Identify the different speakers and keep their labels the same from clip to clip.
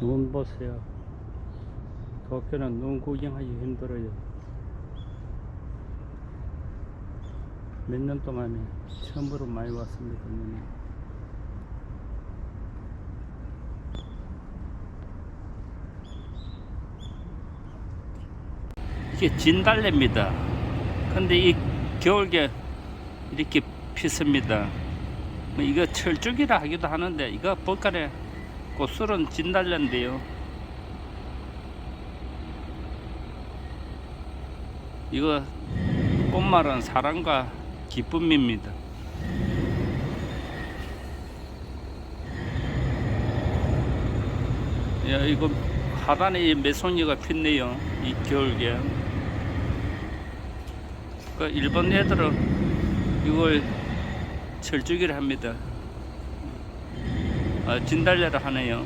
Speaker 1: 눈 보세요. 도쿄는 눈 구경하기 힘들어요. 몇 년 동안에 처음으로 많이 왔습니다. 눈이. 이게 진달래입니다. 근데 이 겨울게 이렇게 피습니다. 뭐 이거 철쭉이라 하기도 하는데 이거 볼까네 꽃술은 진달래인데요. 이거 꽃말은 사랑과 기쁨입니다. 야 이거 하단에 이 매송이가 폈네요. 이 겨울게. 그 일본 애들은 이걸 철쭉이라 합니다. 아, 진달래라 하네요.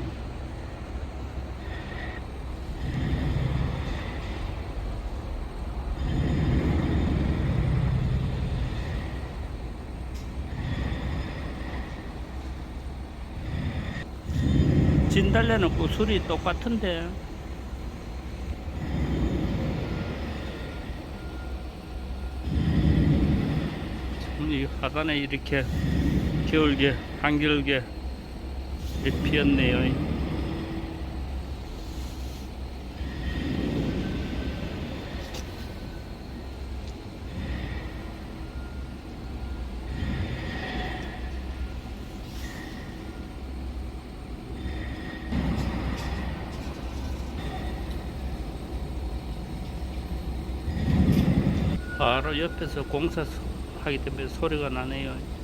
Speaker 1: 진달래는 구슬이 똑같은데 참, 이 하단에 이렇게 겨울게 한겨울 게 이렇게 피었네요. 바로 옆에서 공사 하기 때문에 소리가 나네요.